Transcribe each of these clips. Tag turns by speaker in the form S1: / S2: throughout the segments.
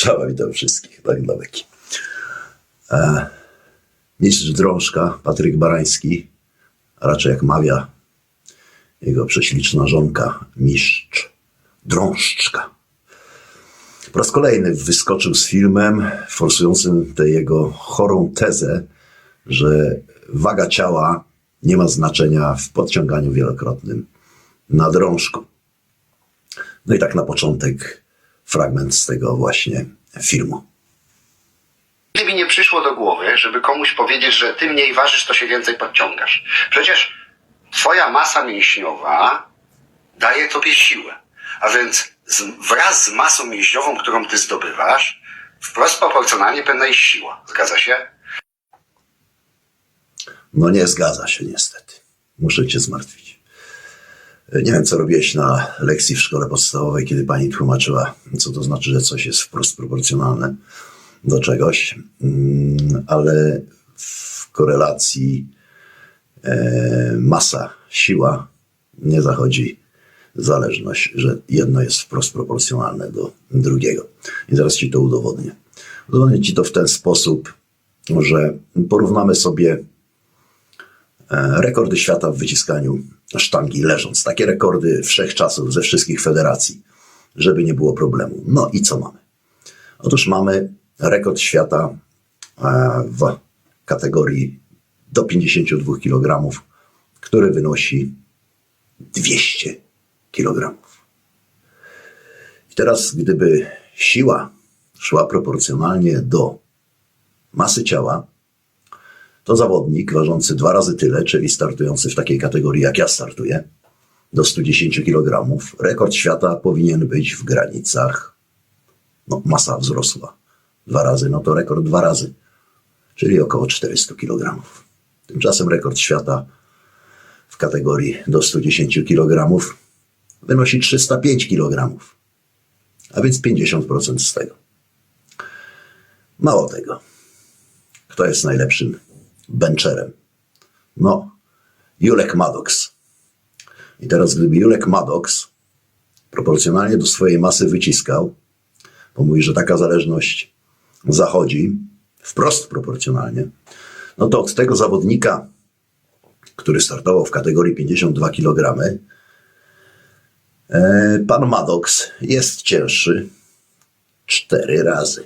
S1: Strzała witam wszystkich, tak dla beki. Mistrz Drążka, Patryk Barański, a raczej jak mawia jego prześliczna żonka, mistrz Drążczka. Po raz kolejny wyskoczył z filmem forsującym tę jego chorą tezę, że waga ciała nie ma znaczenia w podciąganiu wielokrotnym na drążku. No i tak na początek fragment z tego właśnie filmu.
S2: Gdyby nie przyszło do głowy, żeby komuś powiedzieć, że ty mniej ważysz, to się więcej podciągasz. Przecież twoja masa mięśniowa daje tobie siłę. A więc z, wraz z masą mięśniową, którą ty zdobywasz, wprost proporcjonalnie pewna jest siła. Zgadza się?
S1: No nie zgadza się niestety. Muszę cię zmartwić. Nie wiem, co robiłeś na lekcji w szkole podstawowej, kiedy pani tłumaczyła, co to znaczy, że coś jest wprost proporcjonalne do czegoś, Mm, ale w korelacji e, masa, siła nie zachodzi zależność, że jedno jest wprost proporcjonalne do drugiego. I zaraz ci to udowodnię. Udowodnię ci to w ten sposób, że porównamy sobie rekordy świata w wyciskaniu sztangi leżąc. Takie rekordy wszechczasów ze wszystkich federacji, żeby nie było problemu. No i co mamy? Otóż mamy rekord świata e, w kategorii do 52 kg, który wynosi 200 kg. I teraz, gdyby siła szła proporcjonalnie do masy ciała, to zawodnik ważący dwa razy tyle, czyli startujący w takiej kategorii jak ja startuję, do 110 kg, rekord świata powinien być w granicach, no masa wzrosła dwa razy, no to rekord dwa razy, czyli około 400 kg. Tymczasem rekord świata w kategorii do 110 kg wynosi 305 kg, a więc 50% z tego. Mało tego. Kto jest najlepszym bencherem? No, Julek Maddox. I teraz, gdyby Julek Maddox proporcjonalnie do swojej masy wyciskał, bo mówi, że taka zależność zachodzi wprost proporcjonalnie, no to od tego zawodnika, który startował w kategorii 52 kg, e, pan Maddox jest cięższy cztery razy.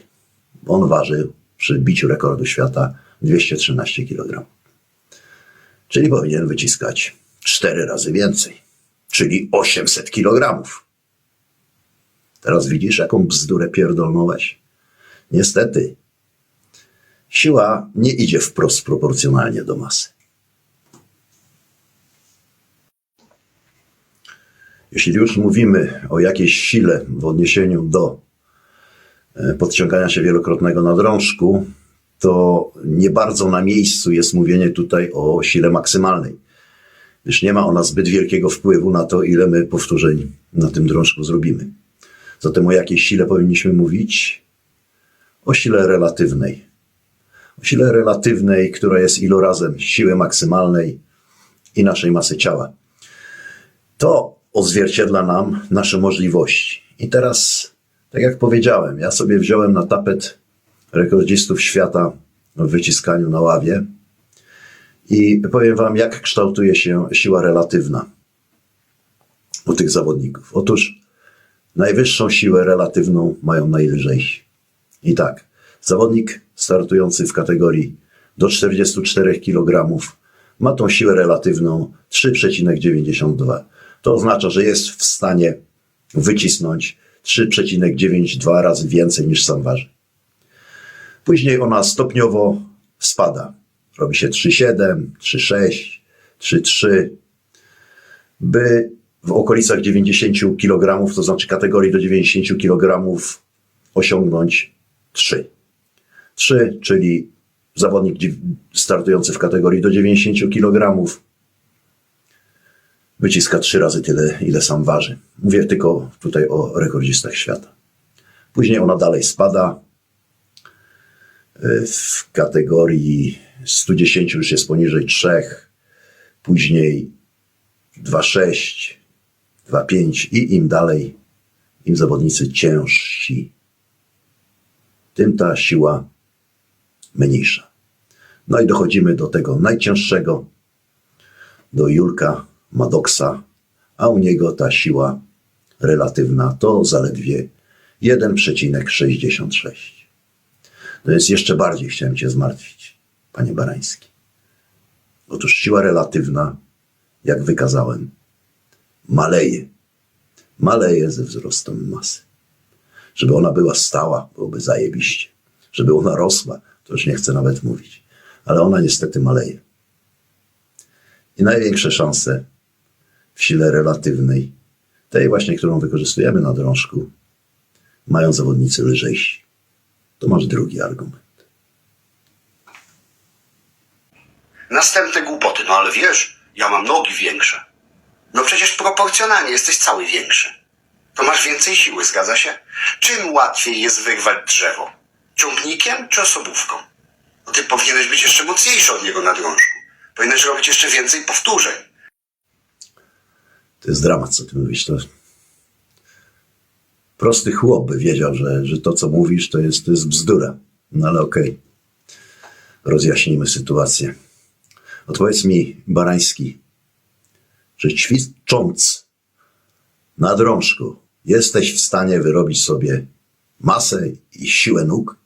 S1: On waży przy biciu rekordu świata 213 kg. Czyli powinien wyciskać cztery razy więcej, czyli 800 kg. Teraz widzisz, jaką bzdurę pierdolnąłeś? Niestety, siła nie idzie wprost proporcjonalnie do masy. Jeśli już mówimy o jakiejś sile w odniesieniu do e, podciągania się wielokrotnego na drążku, to nie bardzo na miejscu jest mówienie tutaj o sile maksymalnej, gdyż nie ma ona zbyt wielkiego wpływu na to, ile my powtórzeń na tym drążku zrobimy. Zatem o jakiej sile powinniśmy mówić? O sile relatywnej. O sile relatywnej, która jest ilorazem siły maksymalnej i naszej masy ciała. To odzwierciedla nam nasze możliwości. I teraz, tak jak powiedziałem, ja sobie wziąłem na tapet rekordzistów świata w wyciskaniu na ławie i powiem Wam, jak kształtuje się siła relatywna u tych zawodników. Otóż najwyższą siłę relatywną mają najlżejsi. I tak, zawodnik startujący w kategorii do 44 kg ma tą siłę relatywną 3,92. To oznacza, że jest w stanie wycisnąć 3,92 razy więcej niż sam waży. Później ona stopniowo spada. Robi się 3,7, 3,6, 3,3, by w okolicach 90 kg, to znaczy kategorii do 90 kg, osiągnąć 3. 3, czyli zawodnik startujący w kategorii do 90 kg wyciska 3 razy tyle, ile sam waży. Mówię tylko tutaj o rekordzistach świata. Później ona dalej spada. Y, W kategorii 110 już jest poniżej 3, później 2,6, 2,5 i im dalej, im zawodnicy ciężsi, tym ta siła mniejsza. No i dochodzimy do tego najcięższego, do Julka Madoksa, a u niego ta siła relatywna to zaledwie 1,66. To jest jeszcze bardziej chciałem Cię zmartwić, Panie Barański. Otóż siła relatywna, jak wykazałem, maleje. Maleje ze wzrostem masy. Żeby ona była stała, byłoby zajebiście. Żeby ona rosła, to już nie chcę nawet mówić. Ale ona niestety maleje. I największe szanse w sile relatywnej, tej właśnie, którą wykorzystujemy na drążku, mają zawodnicy lżejsi. To masz drugi argument.
S2: Następne głupoty. No ale wiesz, ja mam nogi większe. No przecież proporcjonalnie jesteś cały większy. To masz więcej siły, zgadza się? Czym łatwiej jest wyrwać drzewo? Ciągnikiem czy osobówką? No ty powinieneś być jeszcze mocniejszy od niego na drążku. Powinieneś robić jeszcze więcej powtórzeń.
S1: To jest dramat, co ty mówisz. To prosty chłop wiedział, że, że to, co mówisz, to jest, to jest bzdura. No ale okej. Rozjaśnijmy sytuację. Odpowiedz mi, Barański, czy ćwicząc na drążku jesteś w stanie wyrobić sobie masę i siłę nóg?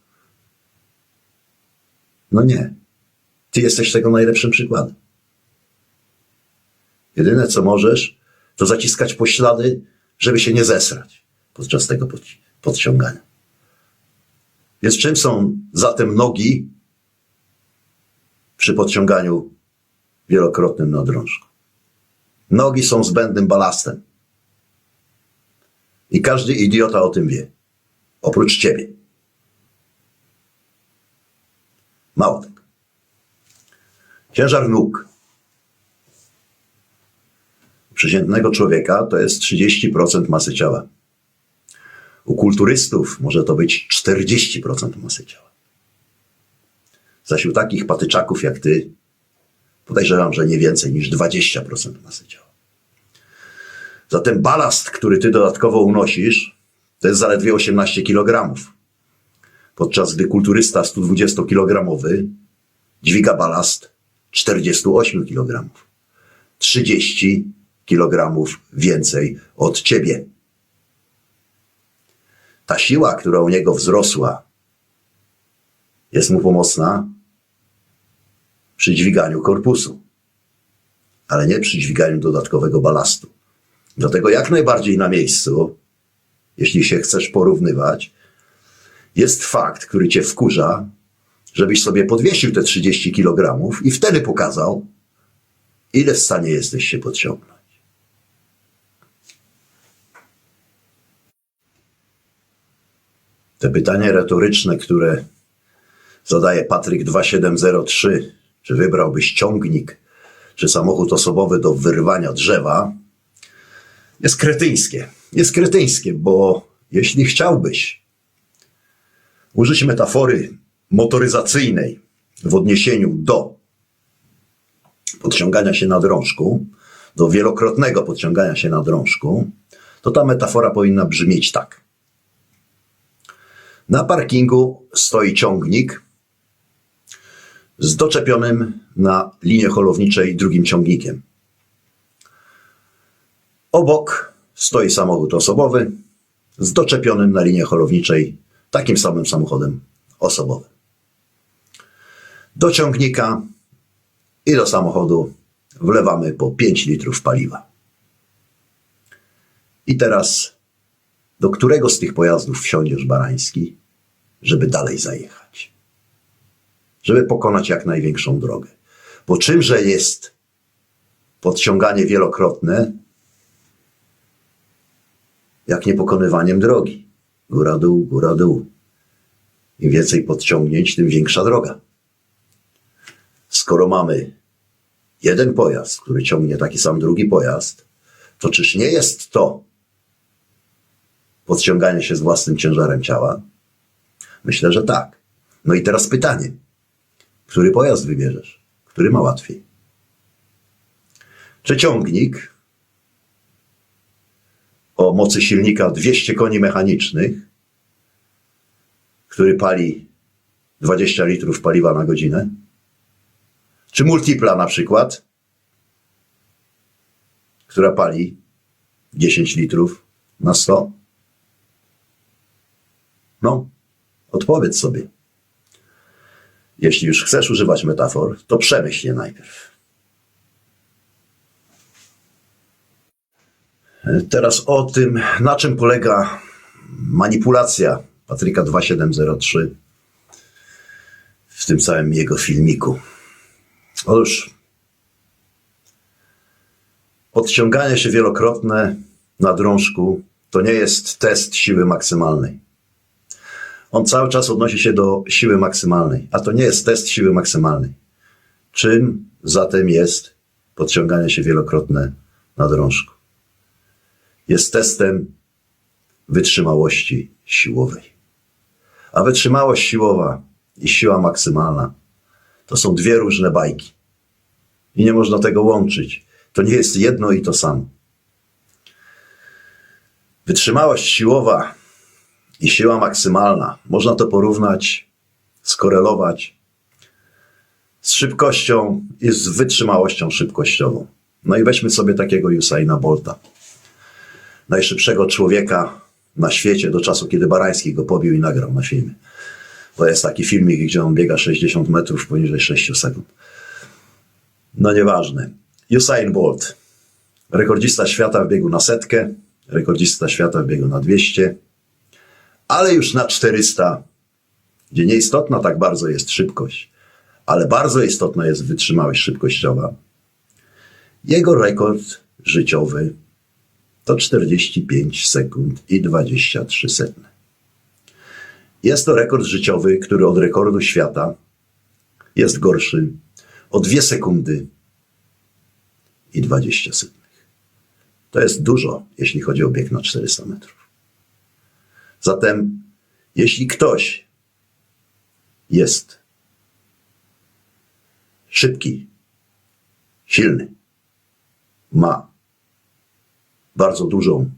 S1: No nie. Ty jesteś tego najlepszym przykładem. Jedyne co możesz, to zaciskać poślady, żeby się nie zesrać podczas tego pod, podciągania. Więc czym są zatem nogi przy podciąganiu wielokrotnym na drążku? Nogi są zbędnym balastem. I każdy idiota o tym wie. Oprócz ciebie. Mało tego. Ciężar nóg przeciętnego człowieka to jest 30% masy ciała. U kulturystów może to być 40% masy ciała. Zaś u takich patyczaków jak ty podejrzewam, że nie więcej niż 20% masy ciała. Zatem balast, który ty dodatkowo unosisz, to jest zaledwie 18 kg. Podczas gdy kulturysta 120-kilogramowy dźwiga balast 48 kg. 30 kilogramów więcej od ciebie. Ta siła, która u niego wzrosła, jest mu pomocna przy dźwiganiu korpusu, ale nie przy dźwiganiu dodatkowego balastu. Dlatego jak najbardziej na miejscu, jeśli się chcesz porównywać, jest fakt, który cię wkurza, żebyś sobie podwiesił te 30 kg i wtedy pokazał, ile w stanie jesteś się podciągnąć. Te pytania retoryczne, które zadaje Patryk 2703, czy wybrałbyś ciągnik, czy samochód osobowy do wyrwania drzewa, jest kretyńskie. Jest kretyńskie, bo jeśli chciałbyś użyć metafory motoryzacyjnej w odniesieniu do podciągania się na drążku, do wielokrotnego podciągania się na drążku, to ta metafora powinna brzmieć tak. Na parkingu stoi ciągnik z doczepionym na linie holowniczej drugim ciągnikiem. Obok stoi samochód osobowy z doczepionym na linię holowniczej takim samym samochodem osobowym. Do ciągnika i do samochodu wlewamy po 5 litrów paliwa. I teraz, do którego z tych pojazdów wsiądziesz, Barański, żeby dalej zajechać? Żeby pokonać jak największą drogę. Bo czymże jest podciąganie wielokrotne, jak nie pokonywaniem drogi. Góra-dół, góra-dół. Im więcej podciągnięć, tym większa droga. Skoro mamy jeden pojazd, który ciągnie taki sam drugi pojazd, to czyż nie jest to podciąganie się z własnym ciężarem ciała? Myślę, że tak. No i teraz pytanie. Który pojazd wybierzesz? Który ma łatwiej? Czy ciągnik o mocy silnika 200 koni mechanicznych, który pali 20 litrów paliwa na godzinę? Czy Multipla na przykład, która pali 10 litrów na 100? No, odpowiedz sobie. Jeśli już chcesz używać metafor, to przemyśl je najpierw. Teraz o tym, na czym polega manipulacja Patryka 2703 w tym całym jego filmiku. Otóż podciąganie się wielokrotne na drążku to nie jest test siły maksymalnej. On cały czas odnosi się do siły maksymalnej, a to nie jest test siły maksymalnej. Czym zatem jest podciąganie się wielokrotne na drążku? Jest testem wytrzymałości siłowej. A wytrzymałość siłowa i siła maksymalna to są dwie różne bajki. I nie można tego łączyć. To nie jest jedno i to samo. Wytrzymałość siłowa i siła maksymalna można to porównać, skorelować z szybkością i z wytrzymałością szybkościową. No i weźmy sobie takiego Usaina Bolta. Najszybszego człowieka na świecie do czasu, kiedy Barański go pobił i nagrał na filmie. To jest taki filmik, gdzie on biega 60 metrów poniżej 6 sekund. No nieważne. Usain Bolt. Rekordzista świata w biegu na setkę, rekordzista świata w biegu na 200, ale już na 400, gdzie nieistotna tak bardzo jest szybkość, ale bardzo istotna jest wytrzymałość szybkościowa. Jego rekord życiowy to 45 sekund i 23 setne. Jest to rekord życiowy, który od rekordu świata jest gorszy o 2 sekundy i 20 setnych. To jest dużo, jeśli chodzi o bieg na 400 metrów. Zatem, jeśli ktoś jest szybki, silny, ma bardzo dużą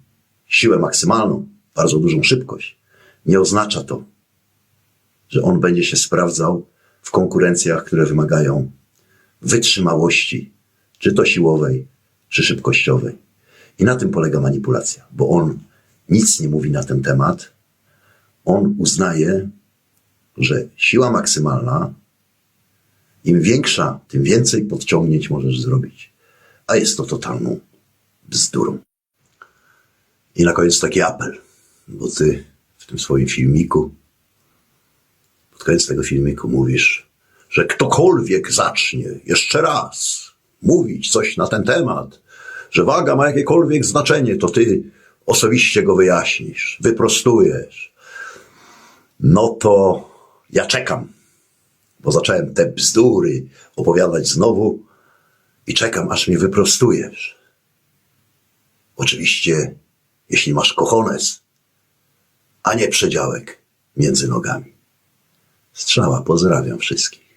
S1: siłę maksymalną, bardzo dużą szybkość, nie oznacza to, że on będzie się sprawdzał w konkurencjach, które wymagają wytrzymałości, czy to siłowej, czy szybkościowej. I na tym polega manipulacja, bo on nic nie mówi na ten temat. On uznaje, że siła maksymalna, im większa, tym więcej podciągnięć możesz zrobić. A jest to totalną bzdurą. I na koniec taki apel, bo ty w tym swoim filmiku, pod koniec tego filmiku mówisz, że ktokolwiek zacznie jeszcze raz mówić coś na ten temat, że waga ma jakiekolwiek znaczenie, to ty osobiście go wyjaśnisz, wyprostujesz. No to ja czekam, bo zacząłem te bzdury opowiadać znowu i czekam, aż mnie wyprostujesz. Oczywiście, jeśli masz kochones, a nie przedziałek między nogami. Strzała, pozdrawiam wszystkich.